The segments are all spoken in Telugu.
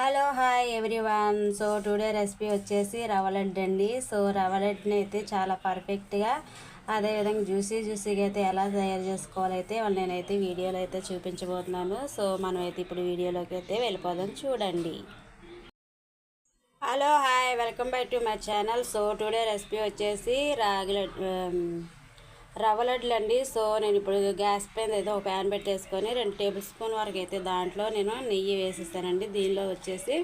Hello hi everyone. So today recipe వచ్చేసి రవ్వ లడ్డు అండి. సో రవ్వ లడ్డుని అయితే చాలా పర్ఫెక్ట్గా అదేవిధంగా జ్యూసీ జ్యూసీగా అయితే ఎలా తయారు చేసుకోవాలైతే నేనైతే వీడియోలో అయితే చూపించబోతున్నాను. సో మనం అయితే ఇప్పుడు వీడియోలోకి అయితే వెళ్ళిపోదాం చూడండి. Hello hi. Welcome back to my channel. So today recipe వచ్చేసి రాగి లడ్డు రవ్వ లడ్డులు అండి సో నేను ఇప్పుడు గ్యాస్ పైన అయితే ఒక ప్యాన్ పెట్టేసుకొని రెండు టేబుల్ స్పూన్ వరకు అయితే దాంట్లో నేను నెయ్యి వేసేస్తానండి. దీనిలో వచ్చేసి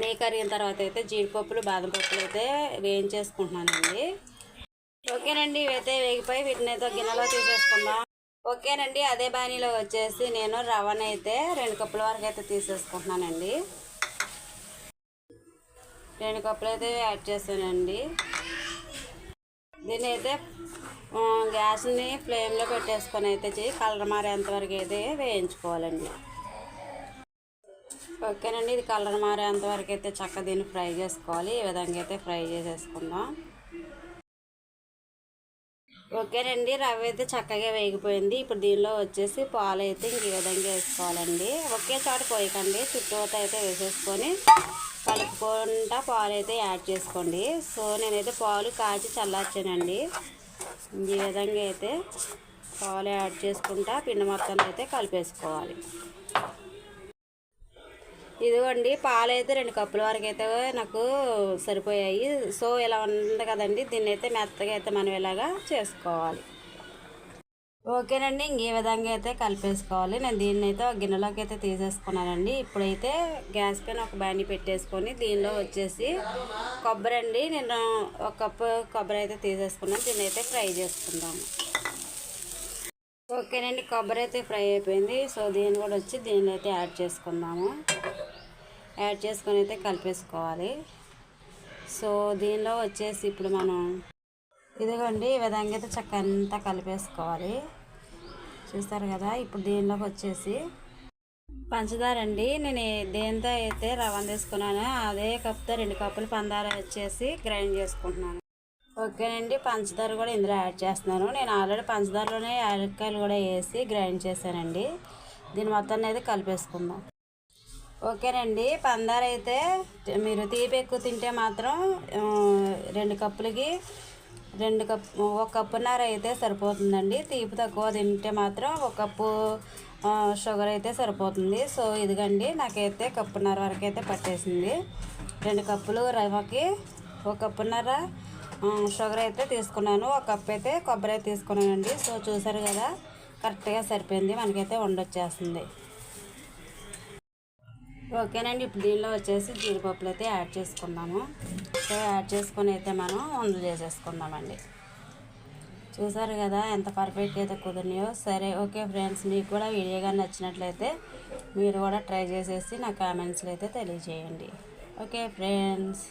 నెయ్యి కరిగిన తర్వాత అయితే జీడిపప్పులు బాదం పప్పులు అయితే వేయించేసుకుంటున్నానండి. ఓకేనండి ఇవైతే వేగిపోయి వీటిని అయితే గిన్నెలో తీసేసుకుందాం. ఓకేనండి అదే బాణీలో వచ్చేసి నేను రవ్వనైతే రెండు కప్పుల వరకు అయితే తీసేసుకుంటున్నానండి. రెండు కప్పులు అయితే యాడ్ చేస్తానండి. దీన్ని అయితే గ్యాస్ని ఫ్లేమ్లో పెట్టేసుకొని అయితే కలర్ మారేంతవరకు అయితే వేయించుకోవాలండి. ఓకేనండి ఇది కలర్ మారేంతవరకు అయితే చక్క దీన్ని ఫ్రై చేసుకోవాలి. ఈ విధంగా అయితే ఫ్రై చేసేసుకుందాం. ఓకేనండి రవ్వ అయితే చక్కగా వేగిపోయింది. ఇప్పుడు దీనిలో వచ్చేసి పాలు అయితే ఇంక ఈ విధంగా వేసుకోవాలండి. ఒకే చోట పోయకండి చుట్టూత అయితే వేసేసుకొని కలుపుకుంటా పాలు అయితే యాడ్ చేసుకోండి. సో నేనైతే పాలు కాచి చల్లార్చానండి. ఈ విధంగా అయితే పాలు యాడ్ చేసుకుంటా పిండి మొత్తాన్ని అయితే కలిపేసుకోవాలి. ఇదిగోండి పాలు అయితే రెండు కప్పుల వరకు అయితే నాకు సరిపోయాయి. సో ఇలా ఉంది కదండి దీన్ని అయితే మెత్తగా అయితే మనం ఇలాగా చేసుకోవాలి. ఓకేనండి ఇంక విధంగా అయితే కలిపేసుకోవాలి. నేను దీన్ని అయితే ఒక గిన్నెలోకి అయితే తీసేసుకున్నానండి. ఇప్పుడైతే గ్యాస్ పైన ఒక బండి పెట్టేసుకొని దీనిలో వచ్చేసి కొబ్బరి అండి నేను ఒక కప్పు కొబ్బరి అయితే తీసేసుకున్నాను. దీన్ని అయితే ఫ్రై చేసుకుందాము. ఓకేనండి కొబ్బరి అయితే ఫ్రై అయిపోయింది. సో దీన్ని కూడా వచ్చి దీనిలో అయితే యాడ్ చేసుకుందాము. యాడ్ చేసుకొని అయితే కలిపేసుకోవాలి. సో దీనిలో వచ్చేసి ఇప్పుడు మనం ఇదిగోండి ఈ విధంగా అయితే చక్క అంతా కలిపేసుకోవాలి. చూస్తారు కదా ఇప్పుడు దీనిలోకి వచ్చేసి పంచదార అండి నేను దేంతో అయితే రవ్వ తీసుకున్నానో అదే కప్తో రెండు కప్పులు పందార వచ్చేసి గ్రైండ్ చేసుకుంటున్నాను. ఓకేనండి పంచదార కూడా ఇందులో యాడ్ చేస్తున్నాను. నేను ఆల్రెడీ పంచదారలోనే యాలక్కాయలు కూడా వేసి గ్రైండ్ చేశానండి. దీని మొత్తాన్ని అయితే కలిపేసుకుందాం. ఓకేనండి పందార అయితే మీరు తీపి ఎక్కువ తింటే మాత్రం రెండు కప్పులకి రెండు కప్ ఒక కప్పున్నర అయితే సరిపోతుందండి. తీపి తక్కువ తింటే మాత్రం ఒక కప్పు షుగర్ అయితే సరిపోతుంది. సో ఇదిగండి నాకైతే కప్పున్నర వరకు అయితే పట్టేసింది. రెండు కప్పులు రవ్వకి ఒక కప్పున్నర షుగర్ అయితే తీసుకున్నాను. ఒక కప్పు అయితే కొబ్బరి అయితే తీసుకున్నానండి. సో చూసారు కదా కరెక్ట్గా సరిపోయింది. మనకైతే వండొచ్చేస్తుంది. ఓకేనండి ఇప్పుడు దీనిలో వచ్చేసి జీడిపప్పులు అయితే యాడ్ చేసుకున్నాము సో యాడ్ చేసుకొని అయితే మనం వందలు చేసేసుకుందామండి. చూసారు కదా ఎంత పర్ఫెక్ట్ అయితే కుదిరినాయో. సరే ఓకే ఫ్రెండ్స్ మీకు కూడా వీడియోగా నచ్చినట్లయితే మీరు కూడా ట్రై చేసేసి నా కామెంట్స్లో అయితే తెలియజేయండి. ఓకే ఫ్రెండ్స్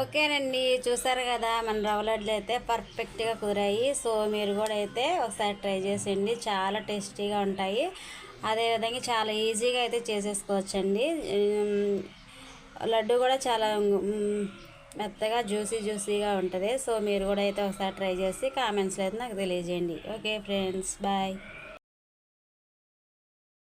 ఓకేనండి చూసారు కదా మన రవ్వ లడ్లు అయితే పర్ఫెక్ట్గా కుదిరాయి. సో మీరు కూడా అయితే ఒకసారి ట్రై చేసేయండి. చాలా టేస్టీగా ఉంటాయి. అదేవిధంగా చాలా ఈజీగా అయితే చేసేసుకోవచ్చండి. లడ్డు కూడా చాలా మెత్తగా జ్యూసీ జ్యూసీగా ఉంటుంది. సో మీరు కూడా అయితే ఒకసారి ట్రై చేసి కామెంట్స్లో అయితే నాకు తెలియజేయండి. Okay friends bye.